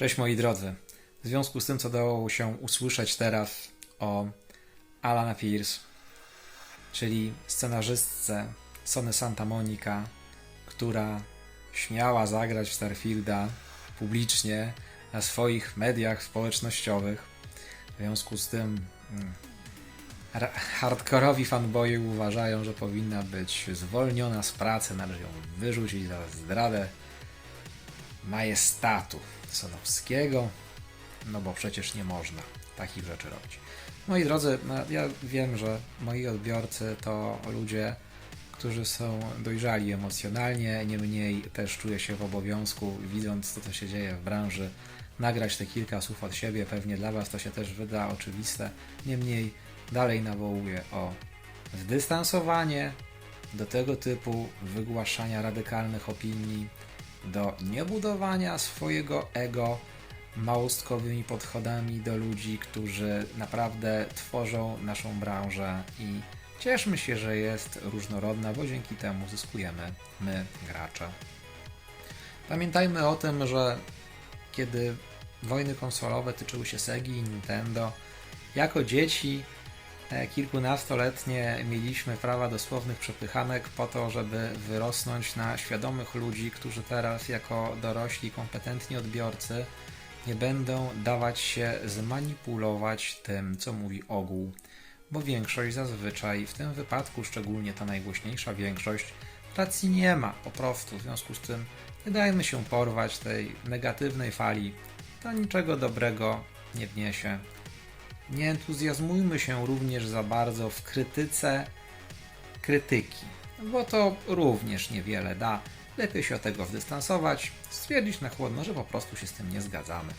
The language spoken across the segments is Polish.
Cześć moi drodzy. W związku z tym, co dało się usłyszeć teraz o Alana Pierce, czyli scenarzystce Sony Santa Monica, która śmiała zagrać w Starfielda publicznie na swoich mediach społecznościowych. W związku z tym mm, hardkorowi fanboyi uważają, że powinna być zwolniona z pracy, należy ją wyrzucić za zdradę majestatu Sonowskiego, no bo przecież nie można takich rzeczy robić. Moi drodzy, no ja wiem, że moi odbiorcy to ludzie, którzy są dojrzali emocjonalnie, niemniej też czuję się w obowiązku, widząc to, co się dzieje w branży, nagrać te kilka słów od siebie. Pewnie dla Was to się też wyda oczywiste, niemniej dalej nawołuję o zdystansowanie do tego typu wygłaszania radykalnych opinii, do niebudowania swojego ego małostkowymi podchodami do ludzi, którzy naprawdę tworzą naszą branżę i cieszmy się, że jest różnorodna, bo dzięki temu zyskujemy my, gracze. Pamiętajmy o tym, że kiedy wojny konsolowe tyczyły się Segi i Nintendo, jako dzieci kilkunastoletnie mieliśmy prawa do słownych przepychanek po to, żeby wyrosnąć na świadomych ludzi, którzy teraz jako dorośli, kompetentni odbiorcy nie będą dawać się zmanipulować tym, co mówi ogół, bo większość zazwyczaj, w tym wypadku szczególnie ta najgłośniejsza większość, racji nie ma po prostu. W związku z tym nie dajmy się porwać tej negatywnej fali, to niczego dobrego nie wniesie. Nie entuzjazmujmy się również za bardzo w krytyce krytyki, bo to również niewiele da. Lepiej się od tego zdystansować, stwierdzić na chłodno, że po prostu się z tym nie zgadzamy.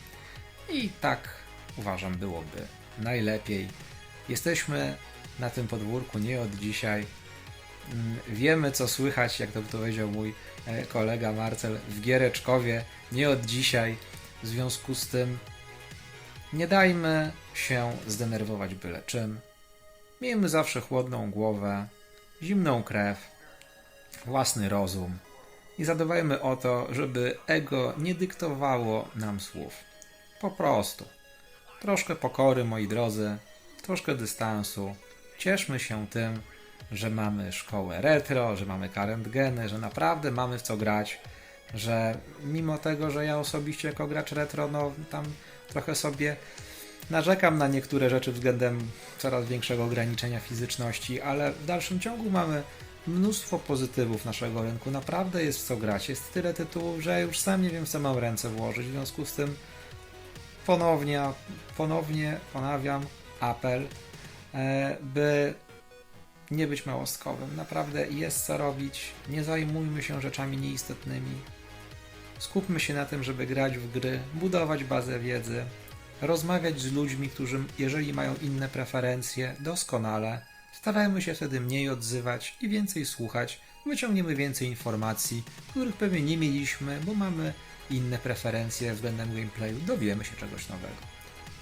I tak uważam byłoby najlepiej. Jesteśmy na tym podwórku nie od dzisiaj. Mm, Wiemy, co słychać, jak to powiedział mój e, kolega Marcel, w Giereczkowie nie od dzisiaj. W związku z tym nie dajmy się zdenerwować byle czym. Miejmy zawsze chłodną głowę, zimną krew, własny rozum i zadbajmy o to, żeby ego nie dyktowało nam słów. Po prostu. Troszkę pokory, moi drodzy, troszkę dystansu. Cieszmy się tym, że mamy szkołę retro, że mamy current geny, że naprawdę mamy w co grać, że mimo tego, że ja osobiście jako gracz retro, no tam trochę sobie narzekam na niektóre rzeczy względem coraz większego ograniczenia fizyczności, ale w dalszym ciągu mamy mnóstwo pozytywów naszego rynku. Naprawdę jest w co grać. Jest tyle tytułów, że już sam nie wiem, co mam ręce włożyć. W związku z tym ponownie, ponownie ponawiam apel, e, by nie być małostkowym. Naprawdę jest co robić. Nie zajmujmy się rzeczami nieistotnymi. Skupmy się na tym, żeby grać w gry, budować bazę wiedzy, rozmawiać z ludźmi, którzy, jeżeli mają inne preferencje, doskonale. Starajmy się wtedy mniej odzywać i więcej słuchać. Wyciągniemy więcej informacji, których pewnie nie mieliśmy, bo mamy inne preferencje względem gameplayu. Dowiemy się czegoś nowego.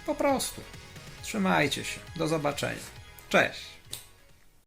Po prostu. Trzymajcie się. Do zobaczenia. Cześć.